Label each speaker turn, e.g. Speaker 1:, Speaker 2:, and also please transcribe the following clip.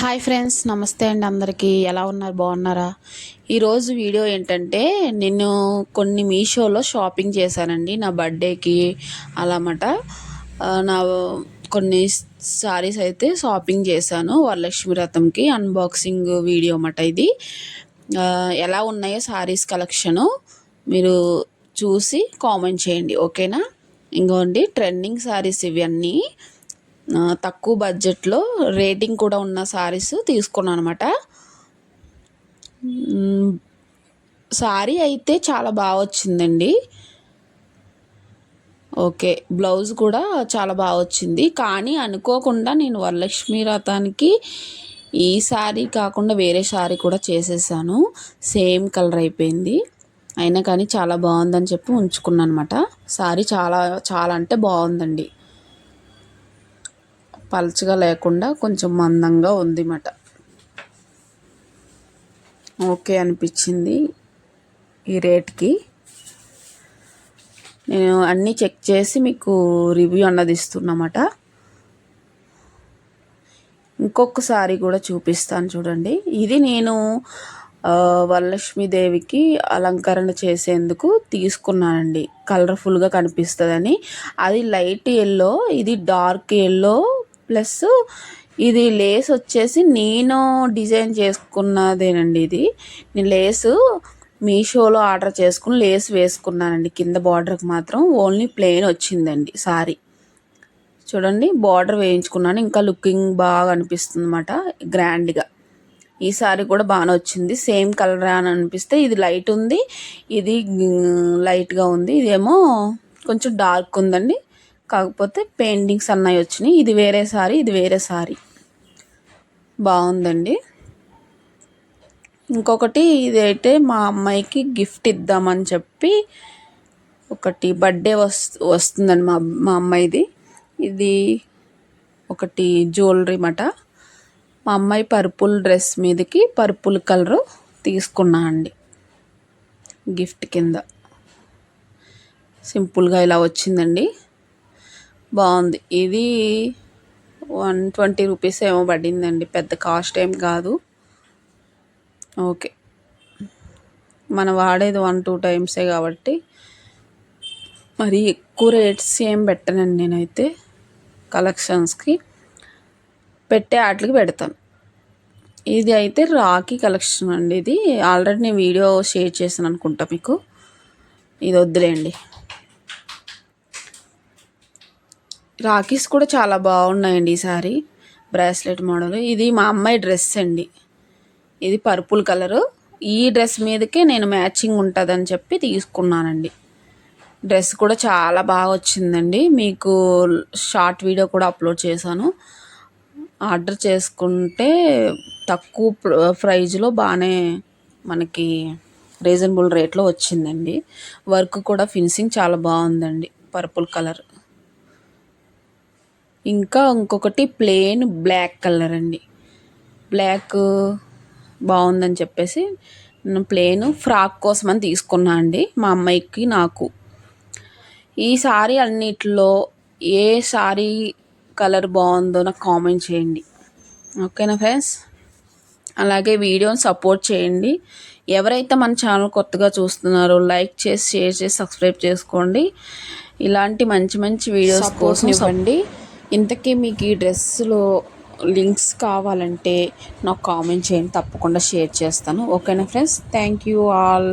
Speaker 1: Hi friends నమస్తే అండి అందరికీ. ఎలా ఉన్నారు? బాగున్నారా? ఈరోజు వీడియో ఏంటంటే నేను కొన్ని మీషోలో షాపింగ్ చేశానండి. నా బర్త్డేకి అలామాట. నా కొన్ని సారీస్ అయితే షాపింగ్ చేశాను. వరలక్ష్మి రథంకి అన్బాక్సింగ్ వీడియో అన్నమాట ఇది. ఎలా ఉన్నాయో శారీస్ కలెక్షను మీరు చూసి కామెంట్ చేయండి. ఓకేనా? ఇంకోండి ట్రెండింగ్ సారీస్ ఇవన్నీ. తక్కువ బడ్జెట్లో రేటింగ్ కూడా ఉన్న శారీస్ తీసుకున్నాను అనమాట శారీ అయితే చాలా బాగా వచ్చిందండి. ఓకే బ్లౌజ్ కూడా చాలా బాగా వచ్చింది. కానీ అనుకోకుండా నేను వరలక్ష్మి రథానికి ఈ శారీ కాకుండా వేరే శారీ కూడా చేసేసాను. సేమ్ కలర్ అయిపోయింది. అయినా కానీ చాలా బాగుందని చెప్పి ఉంచుకున్నాను అనమాట శారీ చాలా చాలా అంటే బాగుందండి. పల్చగా లేకుండా కొంచెం మందంగా ఉంది మాట ఓకే అనిపించింది ఈ రేట్కి. నేను అన్నీ చెక్ చేసి మీకు రివ్యూ అన్నది ఇస్తున్నమాట. ఇంకొకసారి కూడా చూపిస్తాను చూడండి. ఇది నేను వరలక్ష్మీదేవికి అలంకరణ చేసేందుకు తీసుకున్నానండి. కలర్ఫుల్గా కనిపిస్తుందని. అది లైట్ ఎల్లో ఇది డార్క్ ఎల్లో ప్లస్ ఇది లేస్ వచ్చేసి నేను డిజైన్ చేసుకున్నదేనండి ఇది. నేను లేసు మీషోలో ఆర్డర్ చేసుకుని లేస్ వేసుకున్నానండి. కింద బార్డర్కి మాత్రం ఓన్లీ ప్లెయిన్ వచ్చిందండి సారీ. చూడండి బార్డర్ వేయించుకున్నాను. ఇంకా లుకింగ్ బాగా అనిపిస్తుంది అనమాట గ్రాండ్గా. ఈ సారీ కూడా బాగానే వచ్చింది. సేమ్ కలర్ అని అనిపిస్తే ఇది లైట్ ఉంది ఇది లైట్గా ఉంది. ఇదేమో కొంచెం డార్క్ ఉందండి. కాకపోతే పెయింటింగ్స్ అన్నవి వచ్చినాయి. ఇది వేరే సారీ ఇది వేరే సారీ. బాగుందండి. ఇంకొకటి ఇదైతే మా అమ్మాయికి గిఫ్ట్ ఇద్దామని చెప్పి ఒకటి బర్త్డే వస్తు వస్తుందండి మా మా అమ్మాయిది. ఇది ఒకటి జ్యువెలరీ మాట. మా అమ్మాయి పర్పుల్ డ్రెస్ మీదకి పర్పుల్ కలరు తీసుకున్నా అండి. గిఫ్ట్ కింద. సింపుల్గా ఇలా వచ్చిందండి. బాగుంది. ఇది వన్ ట్వంటీ రూపీస్ ఏమో పడిందండి. పెద్ద కాస్ట్ ఏం కాదు. ఓకే. మనం వాడేది వన్ టూ టైమ్సే కాబట్టి మరి ఎక్కువ రేట్స్ ఏం పెట్టనండి నేనైతే కలెక్షన్స్కి. పెట్టే వాటికి పెడతాను. ఇది అయితే రాఖీ కలెక్షన్ అండి ఇది. ఆల్రెడీ నేను వీడియో షేర్ చేశాను అనుకుంటా మీకు. ఇది వద్దులేండి. రాఖీస్ కూడా చాలా బాగున్నాయండి ఈసారి బ్రాస్లెట్ మోడల్. ఇది మా అమ్మాయి డ్రెస్ అండి. ఇది పర్పుల్ కలరు. ఈ డ్రెస్ మీదకే నేను మ్యాచింగ్ ఉంటుందని చెప్పి తీసుకున్నానండి. డ్రెస్ కూడా చాలా బాగా వచ్చిందండి. మీకు షార్ట్ వీడియో కూడా అప్లోడ్ చేశాను. ఆర్డర్ చేసుకుంటే తక్కువ ప్రైజ్లో బాగానే మనకి రీజనబుల్ రేట్లో వచ్చిందండి. వర్క్ కూడా ఫినిషింగ్ చాలా బాగుందండి. Purple colour. ఇంకా ఇంకొకటి ప్లెయిన్ బ్లాక్ కలర్ అండి. బ్లాక్ బాగుందని చెప్పేసి నేను ప్లెయిన్ ఫ్రాక్ కోసం అని తీసుకున్నా అండి మా అమ్మాయికి నాకు. ఈ సారీ అన్నిటిలో ఏ సారీ కలర్ బాగుందో నాకు కామెంట్ చేయండి. ఓకేనా ఫ్రెండ్స్? అలాగే వీడియోని సపోర్ట్ చేయండి. ఎవరైతే మన ఛానల్ కొత్తగా చూస్తున్నారో లైక్ చేసి షేర్ చేసి సబ్స్క్రైబ్ చేసుకోండి. ఇలాంటి మంచి మంచి వీడియోస్ కోసం ఇవ్వండి. ఇంతకీ మీకు ఈ డ్రెస్సులో లింక్స్ కావాలంటే నాకు కామెంట్ చేయండి తప్పకుండా షేర్ చేస్తాను. ఓకేనా ఫ్రెండ్స్? Thank you all.